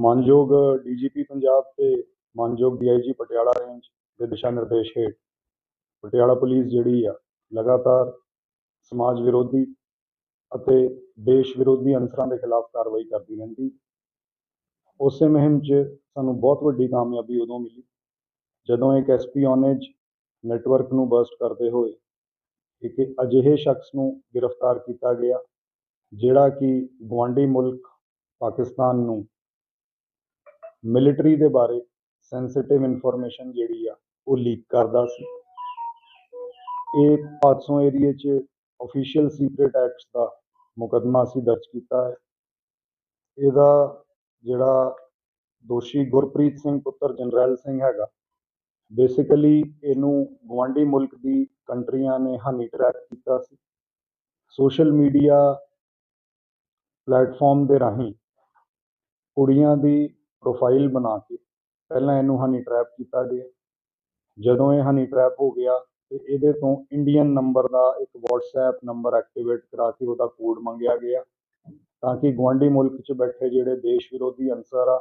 ਮਾਨਯੋਗ ਡੀਜੀਪੀ ਪੰਜਾਬ ਤੇ ਮਾਨਯੋਗ ਡੀਆਈਜੀ ਪਟਿਆਲਾ ਰੇਂਜ ਦੇ ਦਿਸ਼ਾ ਨਿਰਦੇਸ਼ ਹੇਠ ਪਟਿਆਲਾ ਪੁਲਿਸ ਜਿਹੜੀ ਆ, ਲਗਾਤਾਰ ਸਮਾਜ ਵਿਰੋਧੀ ਅਤੇ ਦੇਸ਼ ਵਿਰੋਧੀ ਅਨਸਰਾਂ ਦੇ ਖਿਲਾਫ ਕਾਰਵਾਈ ਕਰਦੀ ਰਹਿੰਦੀ। ਉਸੇ ਮੁਹਿੰਮ 'ਚ ਸਾਨੂੰ ਬਹੁਤ ਵੱਡੀ ਕਾਮਯਾਬੀ ਉਦੋਂ ਮਿਲੀ, ਜਦੋਂ ਇੱਕ ਐਸਪੀ ਔਨੇਜ ਨੈਟਵਰਕ ਨੂੰ ਬਰਸਟ ਕਰਦੇ ਹੋਏ ਇੱਕ ਅਜਿਹੇ ਸ਼ਖਸ ਨੂੰ ਗ੍ਰਿਫਤਾਰ ਕੀਤਾ ਗਿਆ, ਜਿਹੜਾ ਕਿ ਗਵਾਂਢੀ ਮੁਲਕ ਪਾਕਿਸਤਾਨ ਨੂੰ ਮਿਲਟਰੀ ਦੇ ਬਾਰੇ ਸੈਂਸਿਟਿਵ ਇਨਫੋਰਮੇਸ਼ਨ ਜਿਹੜੀ ਆ ਉਹ ਲੀਕ ਕਰਦਾ ਸੀ। ਇਹ ਪਾਤਸੋਂ ਏਰੀਏ 'ਚ ਅਫੀਸ਼ੀਅਲ ਸੀਕ੍ਰੇਟ ਐਕਟਸ ਦਾ ਮੁਕੱਦਮਾ ਅਸੀਂ ਦਰਜ ਕੀਤਾ ਹੈ। ਇਹਦਾ ਜਿਹੜਾ ਦੋਸ਼ੀ ਗੁਰਪ੍ਰੀਤ ਸਿੰਘ ਪੁੱਤਰ ਜਨਰੈਲ ਸਿੰਘ ਹੈਗਾ ਬੇਸਿਕਲੀ ਇਹਨੂੰ ਗਵਾਂਢੀ ਮੁਲਕ ਦੀ ਕੰਟਰੀਆਂ ਨੇ ਹਨੀ ਟਰੈਪ ਕੀਤਾ ਸੀ। ਸੋਸ਼ਲ ਮੀਡੀਆ ਪਲੇਟਫਾਰਮ ਦੇ ਰਾਹੀਂ ਕੁੜੀਆਂ ਦੀ ਪ੍ਰੋਫਾਈਲ ਬਣਾ ਕੇ ਪਹਿਲਾਂ ਇਹਨੂੰ ਹਨੀ ਟਰੈਪ ਕੀਤਾ ਗਿਆ। ਜਦੋਂ ਇਹ ਹਨੀ ਟਰੈਪ ਹੋ ਗਿਆ, ਤੇ ਇਹਦੇ ਤੋਂ ਇੰਡੀਅਨ ਨੰਬਰ ਦਾ ਇੱਕ WhatsApp ਨੰਬਰ ਐਕਟੀਵੇਟ ਕਰਾ ਕੇ ਉਹਦਾ ਕੋਡ ਮੰਗਿਆ ਗਿਆ ਤਾਂ ਕਿ ਗਵਾਂਢੀ ਮੁਲਕ 'ਚ ਬੈਠੇ ਜਿਹੜੇ ਦੇਸ਼ ਵਿਰੋਧੀ ਅਨਸਰ ਆ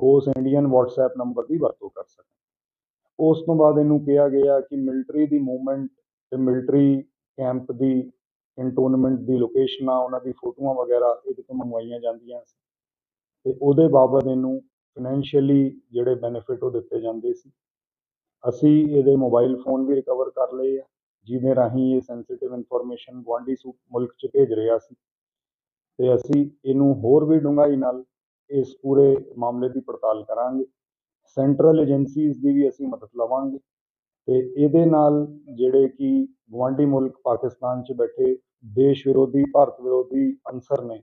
ਉਹ ਉਸ ਇੰਡੀਅਨ WhatsApp ਨੰਬਰ ਦੀ ਵਰਤੋਂ ਕਰ ਸਕਣ। ਉਸ ਤੋਂ ਬਾਅਦ ਇਹਨੂੰ ਕਿਹਾ ਗਿਆ ਕਿ ਮਿਲਟਰੀ ਦੀ ਮੂਵਮੈਂਟ ਤੇ ਮਿਲਟਰੀ ਕੈਂਪ ਦੀ ਕੰਟੋਨਮੈਂਟ ਦੀ ਲੋਕੇਸ਼ਨਾਂ ਉਹਨਾਂ ਦੀ ਫੋਟੋਆਂ ਵਗੈਰਾ ਇਹਦੇ ਤੋਂ ਮੰਗਵਾਈਆਂ ਜਾਂਦੀਆਂ ਤੇ ਉਹਦੇ ਬਾਬਤ ਇਹਨੂੰ ਫਾਈਨੈਂਸ਼ੀਅਲੀ ਜਿਹੜੇ ਬੈਨੀਫਿਟ ਉਹ ਦਿੱਤੇ ਜਾਂਦੇ ਸੀ। ਅਸੀਂ ਇਹਦੇ ਮੋਬਾਈਲ ਫੋਨ ਵੀ ਰਿਕਵਰ ਕਰ ਲਏ ਆ, ਜਿਹਦੇ ਰਾਹੀਂ ਇਹ ਸੈਂਸਿਟਿਵ ਇਨਫੋਰਮੇਸ਼ਨ ਗੁਆਂਢੀ ਸੂ, ਮੁਲਕ 'ਚ ਭੇਜ ਰਿਹਾ ਸੀ। ਤੇ ਅਸੀਂ ਇਹਨੂੰ ਹੋਰ ਵੀ ਡੂੰਘਾਈ ਨਾਲ ਇਸ ਪੂਰੇ ਮਾਮਲੇ ਦੀ ਪੜਤਾਲ ਕਰਾਂਗੇ। ਸੈਂਟਰਲ ਏਜੰਸੀਜ਼ ਦੀ ਵੀ ਅਸੀਂ ਮਦਦ ਲਵਾਂਗੇ। ਤੇ ਇਹਦੇ ਨਾਲ ਜਿਹੜੇ ਕਿ ਗੁਆਂਢੀ ਮੁਲਕ ਪਾਕਿਸਤਾਨ 'ਚ ਬੈਠੇ ਦੇਸ਼ ਵਿਰੋਧੀ, ਭਾਰਤ ਵਿਰੋਧੀ ਅਨਸਰ ਨੇ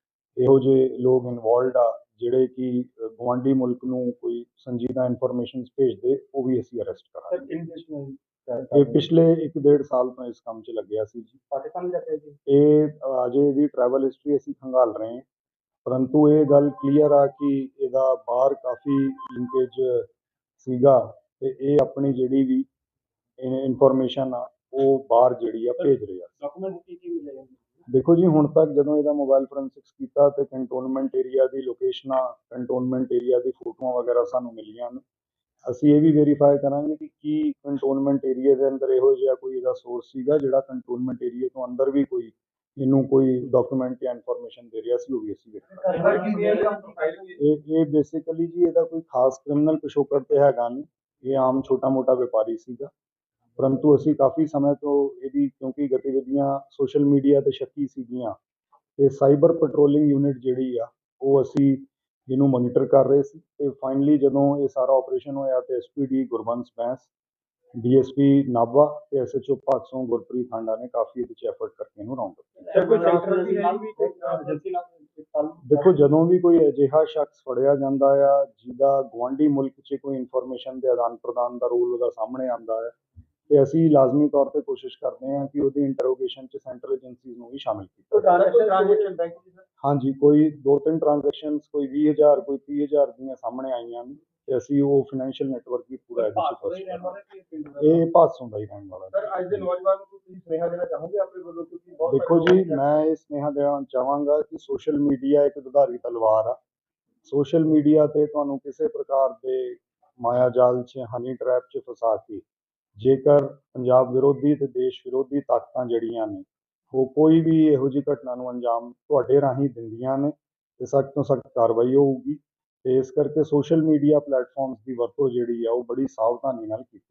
ਇਹੋ ਜਿਹੇ ਲੋਕ ਇਨਵੋਲਡ ਆ ਜਿਹੜੇ ਕਿ ਗਵਾਂਢੀ ਮੁਲਕ ਨੂੰ ਕੋਈ ਸੰਜੀਦਾ ਇਨਫੋਰਮੇਸ਼ਨਸ ਭੇਜਦੇ ਉਹ ਵੀ ਅਸੀਂ ਅਰੈਸਟ ਕਰਾਂਗੇ। ਇਹ ਪਿਛਲੇ 1.5 ਸਾਲ ਤੋਂ ਇਸ ਕੰਮ 'ਚ ਲੱਗਿਆ ਸੀ ਜੀ। ਪਾਕਿਸਤਾਨ ਜਾ ਕੇ ਜੀ? ਇਹ ਅਜੇ ਇਹਦੀ ਟਰੈਵਲ ਹਿਸਟਰੀ ਅਸੀਂ ਖੰਗਾਲ ਰਹੇ ਹਾਂ। ਪਰੰਤੂ ਇਹ ਗੱਲ ਕਲੀਅਰ ਆ ਕਿ ਇਹਦਾ ਬਾਹਰ ਕਾਫੀ ਲਿੰਕੇਜ ਸੀਗਾ ਤੇ ਇਹ ਆਪਣੀ ਜਿਹੜੀ ਵੀ ਇਨਫੋਰਮੇਸ਼ਨ ਆ ਉਹ ਬਾਹਰ ਜਿਹੜੀ ਆ ਭੇਜ ਰਿਹਾ ਡਾਕੂਮੈਂਟ ਦੇਖੋ ਜੀ, ਹੁਣ ਤੱਕ ਜਦੋਂ ਇਹਦਾ ਮੋਬਾਈਲ ਫੋਰੈਂਸਿਕਸ ਕੀਤਾ ਤੇ ਕੰਟੋਨਮੈਂਟ ਏਰੀਆ ਦੀ ਲੋਕੇਸ਼ਨਾਂ ਕੰਟੋਨਮੈਂਟ ਏਰੀਆ ਦੀ ਫੋਟੋਆਂ ਵਗੈਰਾ ਸਾਨੂੰ ਮਿਲੀਆਂ ਹਨ। ਅਸੀਂ ਇਹ ਵੀ ਵੈਰੀਫਾਈ ਕਰਾਂਗੇ ਕਿ ਕੀ ਕੰਟੋਨਮੈਂਟ ਏਰੀਆ ਦੇ ਅੰਦਰ ਇਹੋ ਜਿਹਾ ਕੋਈ ਇਹਦਾ ਸੋਰਸ ਸੀਗਾ ਜਿਹੜਾ ਕੰਟੋਨਮੈਂਟ ਏਰੀਆ ਤੋਂ ਅੰਦਰ ਵੀ ਕੋਈ ਇਹਨੂੰ ਕੋਈ ਡਾਕੂਮੈਂਟ ਜਾਂ ਇਨਫੋਰਮੇਸ਼ਨ ਦੇ ਰਿਹਾ ਸੀ, ਉਹ ਵੀ ਅਸੀਂ ਵੇਖਾਂਗੇ ਇਹ ਇਹ ਬੇਸਿਕਲੀ ਜੀ ਇਹਦਾ ਕੋਈ ਖਾਸ ਕ੍ਰਿਮੀਨਲ ਪਿਛੋਕੜ ਤੇ ਹੈਗਾ ਨਹੀਂ। ਇਹ ਆਮ ਛੋਟਾ ਮੋਟਾ ਵਪਾਰੀ ਸੀਗਾ। ਪਰੰਤੂ ਅਸੀਂ ਕਾਫੀ ਸਮੇਂ ਤੋਂ ਇਹਦੀ ਕਿਉਂਕਿ ਗਤੀਵਿਧੀਆਂ ਸੋਸ਼ਲ ਮੀਡੀਆ ਤੇ ਸ਼ੱਕੀ ਸੀਗੀਆਂ ਤੇ ਸਾਈਬਰ ਪੈਟਰੋਲਿੰਗ ਯੂਨਿਟ ਜਿਹੜੀ ਆ ਉਹ ਅਸੀਂ ਇਹਨੂੰ ਮੋਨੀਟਰ ਕਰ ਰਹੇ ਸੀ ਤੇ ਫਾਈਨਲੀ ਜਦੋਂ ਇਹ ਸਾਰਾ ਆਪਰੇਸ਼ਨ ਹੋਇਆ ਤੇ ਐਸਪੀਡੀ ਗੁਰਬੰਸ ਬੈਂਸ ਡੀਐਸਪੀ ਨਾਭਾ ਤੇ ਐਸਐਚਓ ਭਾਗਸੋਂ ਗੁਰਪ੍ਰੀਤ ਹਾਂਡਾ ਨੇ ਕਾਫੀ ਇਹਦੇ ਚ ਐਫਰਟ ਕਰਕੇ ਇਹਨੂੰ ਰਾਉਂਡ ਤਾਲੁਕ ਦੇਖੋ ਜਦੋਂ ਵੀ ਕੋਈ ਅਜਿਹਾ ਸ਼ਖਸ ਫੜਿਆ ਜਾਂਦਾ ਆ ਜਿਹਦਾ ਗਵਾਂਢੀ ਮੁਲਕ 'ਚ ਕੋਈ ਇਨਫੋਰਮੇਸ਼ਨ ਦੇ ਆਦਾਨ ਪ੍ਰਦਾਨ ਦਾ ਰੋਲ ਉਹਦਾ ਸਾਹਮਣੇ ਆਉਂਦਾ ਹੈ ਤੇ ਅਸੀਂ ਲਾਜ਼ਮੀ ਤੌਰ ਤੇ ਕੋਸ਼ਿਸ਼ ਕਰਦੇ ਹਾਂ ਕਿ ਉਹਦੀ ਇੰਟਰੋਗੇਸ਼ਨ 'ਚ ਸੈਂਟਰਲ ਏਜੰਸੀਜ਼ ਨੂੰ ਵੀ ਸ਼ਾਮਿਲ ਕੀਤਾ। ਟ੍ਰਾਂਜੈਕਸ਼ਨ ਬੈਂਕ ਦੀ ਸਰ ਹਾਂਜੀ ਕੋਈ ਦੋ ਤਿੰਨ ਟ੍ਰਾਂਜੈਕਸ਼ਨਸ ਕੋਈ 20000 ਕੋਈ 30000 ਦੀਆਂ ਸਾਹਮਣੇ ਆਈਆਂ ਨੇ ਤੇ ਅਸੀਂ ਉਹ ਫਾਈਨੈਂਸ਼ੀਅਲ ਨੈਟਵਰਕ ਵੀ ਪੂਰਾ ਦਾ ਇਹ ਭਾਸੋਂ ਦਾ? ਹੀ। ਰਹਿਣ ਵਾਲਾ ਸਰ ਅੱਜ ਦੇ ਨੌਜਵਾਨ ਨੂੰ ਤੁਸੀਂ ਸੁਨੇਹਾ ਦੇਣਾ ਚਾਹੋਗੇ ਆਪਣੇ ਵੱਲੋਂ? ਕਿਉਂਕਿ ਬਹੁਤ ਦੇਖੋ ਜੀ ਮੈਂ ਇਹ ਸੁਨੇਹਾ ਦੇਣਾ ਚਾਹਾਂਗਾ ਕਿ ਸੋਸ਼ਲ ਮੀਡੀਆ ਇੱਕ ਦੁਧਾਰੀ ਤਲਵਾਰ ਆ। ਸੋਸ਼ਲ ਮੀਡੀਆ ਤੇ ਤੁਹਾਨੂੰ ਕਿਸੇ ਪ੍ਰਕਾਰ ਦੇ ਮਾਇਆ ਜਾਲ 'ਚ ਹਨੀ ਟਰੈਪ 'ਚ ਫਸਾ ਕੇ ਜੇਕਰ ਪੰਜਾਬ ਵਿਰੋਧੀ ਤੇ ਦੇਸ਼ ਵਿਰੋਧੀ ਤਾਕਤਾਂ ਜਿਹੜੀਆਂ ਨੇ, ਉਹ ਕੋਈ ਵੀ ਇਹੋ ਜਿਹੀ ਘਟਨਾ ਨੂੰ ਅੰਜਾਮ ਤੁਹਾਡੇ ਰਾਹੀਂ ਦਿੰਦੀਆਂ ਨੇ ਤੇ ਸਖਤ ਤੋਂ ਸਖਤ ਕਾਰਵਾਈ ਹੋਊਗੀ। ਤੇ ਇਸ ਕਰਕੇ ਸੋਸ਼ਲ ਮੀਡੀਆ ਪਲੇਟਫਾਰਮਸ ਦੀ ਵਰਤੋਂ ਜਿਹੜੀ ਆ, ਉਹ ਬੜੀ ਸਾਵਧਾਨੀ ਨਾਲ ਕੀਤੀ